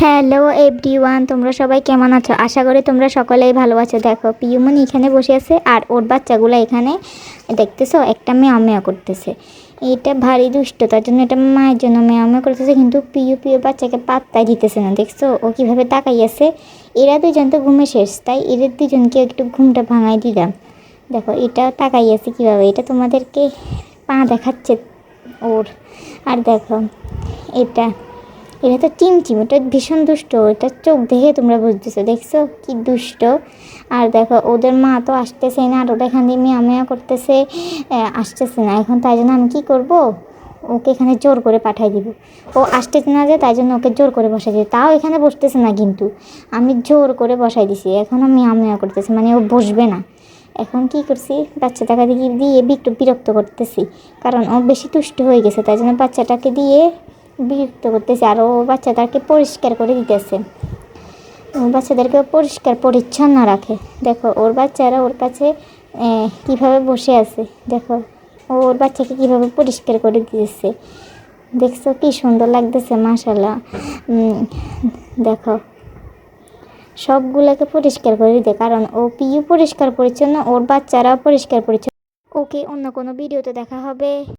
Hello every one তোমরা সবাই কেমন আছো? আশা করি তোমরা সকলেই ভালো আছো। দেখো পিউমনি এখানে বসে আছে আর ওর বাচ্চাগুলো এখানে, দেখতেছো, একটা মেয়া মেয়া করতেছে। এটা ভারী দুষ্ট, তার জন্য এটা মায়ের জন্য মেয়া মেয়া করতেছে, কিন্তু পিউ পিউ বাচ্চাকে পাত্তাই দিতেছে না। দেখছ, ও কীভাবে তাকাই আছে? এরা দুজন তো ঘুমে শেষ, তাই এদের দুজনকে একটু ঘুমটা ভাঙাই দিলাম। দেখো, এটা তাকাই আছে কীভাবে? এটা তোমাদেরকে পা দেখাচ্ছে ওর। আর দেখো, এটা এটা তো চিমচিম এটা ভীষণ দুষ্ট, এটা চোখ দেখে তোমরা বুঝতেছো, দেখছ? কি দুষ্ট। আর দেখো, ওদের মা তো আসতেছে না, আর ওটা এখান দিয়ে মেয়া করতেছে আসতেছে না। এখন তাই জন্য আমি কী করব? ওকে এখানে জোর করে পাঠাই দিব। ও আসতেছে না যে, তাই জন্য ওকে জোর করে বসাই দিই। তাও এখানে বসতেছে না কিন্তু। আমি জোর করে বসাই দিছি। এখনও মেয়া মেয়া করতেছে মানে ও বসবে না। এখন কি করছি? বাচ্চাটাকে দিয়ে দিয়ে একটু বিরক্ত করতেছি। কারণ ও বেশি তুষ্ট হয়ে গেছে, তাই জন্য বাচ্চাটাকে দিয়ে বিরক্ত করতেছে আর ও বাচ্চাটাকে পরিষ্কার করে দিতেছে। বাচ্চাদেরকে পরিষ্কার, পরিচ্ছন্ন রাখে। দেখো, ওর বাচ্চারা ওর কাছে কীভাবে বসে আছে? দেখো ওর বাচ্চাকে কীভাবে পরিষ্কার করে দিতেছে? দেখছ, কি সুন্দর লাগতেছে মাশাল্লাহ দেখো, সবগুলোকে পরিষ্কার করে দিতে। কারণ ও পিউ পরিষ্কার পরিচ্ছন্ন, ওর বাচ্চারাও পরিষ্কার পরিচ্ছন্ন। ওকে, অন্য কোনো ভিডিওতে দেখা হবে।